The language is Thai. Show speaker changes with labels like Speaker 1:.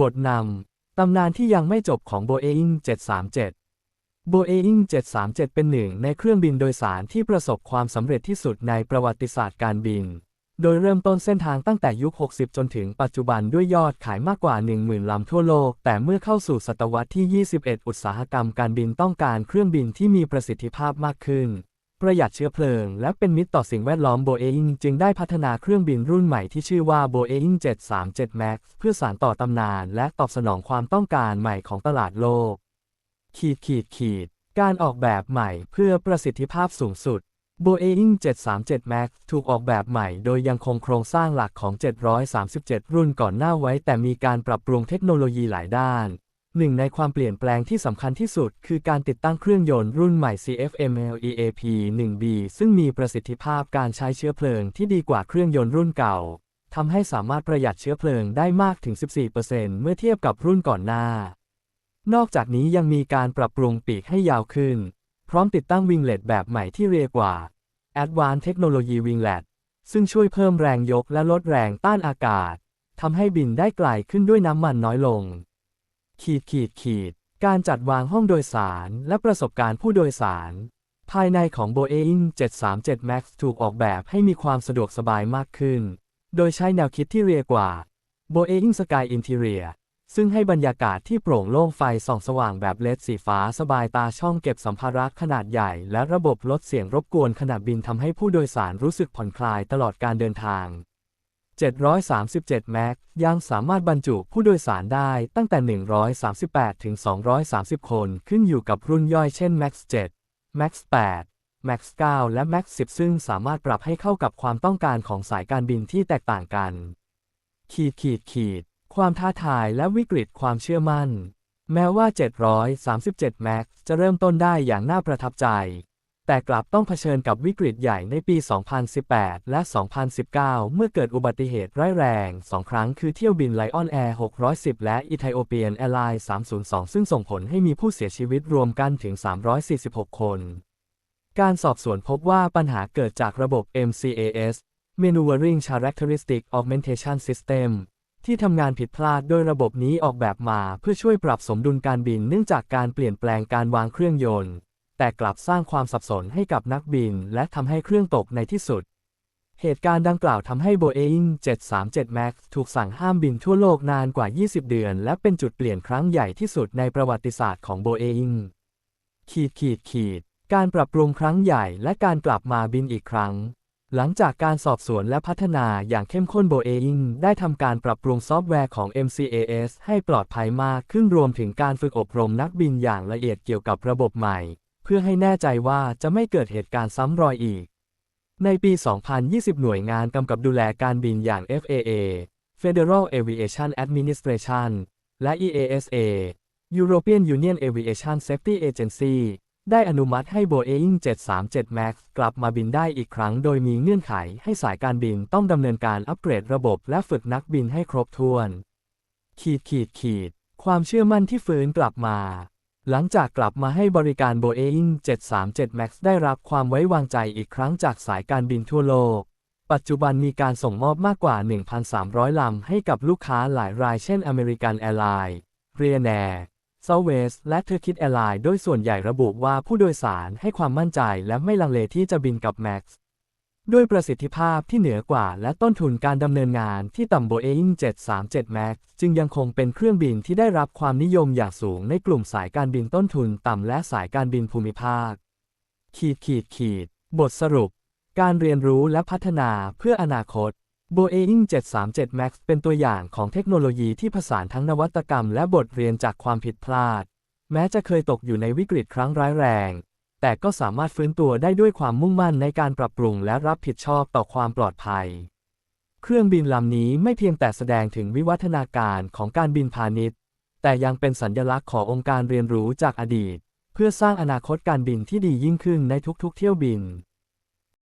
Speaker 1: บทนำ ตำนานที่ยังไม่จบของ Boeing 737 Boeing 737 เป็นหนึ่งในเครื่องบินโดยสารที่ประสบความสำเร็จที่สุดในประวัติศาสตร์การบิน โดยเริ่มต้นเส้นทางตั้งแต่ยุค 60 จนถึงปัจจุบันด้วยยอดขายมากกว่า 10,000 ลำทั่วโลก แต่เมื่อเข้าสู่ศตวรรษที่ 21 อุตสาหกรรมการบินต้องการเครื่องบินที่มีประสิทธิภาพมากขึ้น ประหยัดเชื้อเพลิง และเป็นมิตรต่อสิ่งแวดล้อม Boeing จึงได้พัฒนาเครื่องบินรุ่นใหม่ที่ชื่อว่า Boeing 737 MAX เพื่อสานต่อตำนาน และตอบสนองความต้องการใหม่ของตลาดโลก ขีดขีดขีด การออกแบบใหม่เพื่อประสิทธิภาพสูงสุด Boeing 737 MAX ถูกออกแบบใหม่โดยยังคงโครงสร้างหลักของ 737 รุ่นก่อนหน้าไว้ แต่มีการปรับปรุงเทคโนโลยีหลายด้าน หนึ่งในความเปลี่ยนแปลงที่สำคัญที่สุด คือการติดตั้งเครื่องยนต์รุ่นใหม่ CFM-LEAP-1B ซึ่งมีประสิทธิภาพการใช้เชื้อเพลิงที่ดีกว่าเครื่องยนต์รุ่นเก่าทำให้สามารถประหยัดเชื้อเพลิงได้มากถึง 14%เมื่อเทียบกับรุ่นก่อนหน้า นอกจากนี้ยังมีการปรับปรุงปีกให้ยาวขึ้น พร้อมติดตั้งวิงเลตแบบใหม่ที่เรียกว่า Advanced Technology Winglet ซึ่งช่วยเพิ่มแรงยกและลดแรงต้านอากาศทำให้บินได้ไกลขึ้นด้วยน้ำมันน้อยลง ขีดขีดขีด การจัดวางห้องโดยสารและประสบการณ์ผู้โดยสาร ภายในของ Boeing 737 MAX ถูกออกแบบให้มีความสะดวกสบายมากขึ้น โดยใช้แนวคิดที่เรียกว่า Boeing Sky Interior ซึ่งให้บรรยากาศที่โปร่งโล่งไฟส่องสว่างแบบเลดสีฟ้าสบายตาช่องเก็บสัมภาระขนาดใหญ่ และระบบลดเสียงรบกวนขณะบินทำให้ผู้โดยสารรู้สึกผ่อนคลายตลอดการเดินทาง 737 แม็กยังสามารถบรรจุผู้โดยสารได้ตั้งแต่ 138 ถึง 230 คนขึ้นอยู่กับรุ่นย่อยเช่น Max 7 Max 8 Max 9 และ Max 10 ซึ่งสามารถปรับให้เข้ากับความต้องการของสายการบินที่แตกต่างกัน ขีดขีดขีด ความท้าทายและวิกฤตความเชื่อมั่น แม้ว่า 737 Max จะเริ่มต้นได้อย่างน่าประทับใจ แต่กลับต้องเผชิญกับวิกฤตใหญ่ในปี 2018 และ 2019 เมื่อเกิดอุบัติเหตุร้ายแรงสองครั้งคือเที่ยวบิน Lion Air 610 และ Ethiopian Airlines 302 ซึ่งส่งผลให้มีผู้เสียชีวิตรวมกันถึง 346 คน การสอบสวนพบว่าปัญหาเกิดจากระบบ MCAS Maneuvering Characteristic Augmentation System ที่ทำงานผิดพลาดโดยระบบนี้ออกแบบมาเพื่อช่วยปรับสมดุลการบินเนื่องจากการเปลี่ยนแปลงการวางเครื่องยนต์ แต่กลับสร้างความสับสนให้กับนักบิน และทำให้เครื่องตกในที่สุด เหตุการณ์ดังกล่าวทำให้ Boeing 737 MAX ถูกสั่งห้ามบินทั่วโลกนานกว่า 20 เดือน และเป็นจุดเปลี่ยนครั้งใหญ่ที่สุดในประวัติศาสตร์ของ Boeing ขีดขีดขีด การปรับปรุงครั้งใหญ่และการกลับมาบินอีกครั้ง หลังจากการสอบสวนและพัฒนาอย่างเข้มข้น Boeing ได้ทำการปรับปรุงซอฟต์แวร์ของ MCAS ให้ปลอดภัยมากขึ้นรวมถึงการฝึกอบรมนักบินอย่างละเอียดเกี่ยวกับระบบใหม่ เพื่อให้แน่ใจว่าจะไม่เกิดเหตุการณ์ซ้ำรอยอีก ในปี 2020 หน่วยงานกำกับดูแลการบินอย่าง FAA Federal Aviation Administration และ EASA European Union Aviation Safety Agency ได้อนุมัติให้ Boeing 737 MAX กลับมาบินได้อีกครั้งโดยมีเงื่อนไขให้สายการบินต้องดำเนินการอัปเกรดระบบและฝึกนักบินให้ครบถ้วน ขีดขีดขีด ความเชื่อมั่นที่ฟื้นกลับมา หลังจากกลับมาให้บริการ Boeing 737 MAX ได้รับความไว้วางใจอีกครั้งจากสายการบินทั่วโลก ปัจจุบันมีการส่งมอบมากกว่า 1,300 ลำให้กับลูกค้าหลายรายเช่น American Airlines Ryanair Southwest และ Turkish Airlines โดยส่วนใหญ่ระบุว่าผู้โดยสารให้ความมั่นใจและไม่ลังเลที่จะบินกับ Max ด้วยประสิทธิภาพที่เหนือกว่า และต้นทุนการดำเนินงานที่ต่ำ Boeing 737 MAX จึงยังคงเป็นเครื่องบินที่ได้รับความนิยมอย่างสูงในกลุ่มสายการบินต้นทุนต่ำและสายการบินภูมิภาค ขีดขีดขีด บทสรุป การเรียนรู้และพัฒนาเพื่ออนาคต Boeing 737 MAX เป็นตัวอย่างของเทคโนโลยีที่ผสานทั้งนวัตกรรมและบทเรียนจากความผิดพลาด แม้จะเคยตกอยู่ในวิกฤตครั้งร้ายแรง แต่ก็สามารถฟื้นตัวได้ด้วยความมุ่งมั่นในการปรับปรุงและรับผิดชอบต่อความปลอดภัย เครื่องบินลำนี้ไม่เพียงแต่แสดงถึงวิวัฒนาการของการบินพาณิชย์ แต่ยังเป็นสัญลักษณ์ขององค์การเรียนรู้จากอดีต เพื่อสร้างอนาคตการบินที่ดียิ่งขึ้นในทุกๆ เที่ยวบิน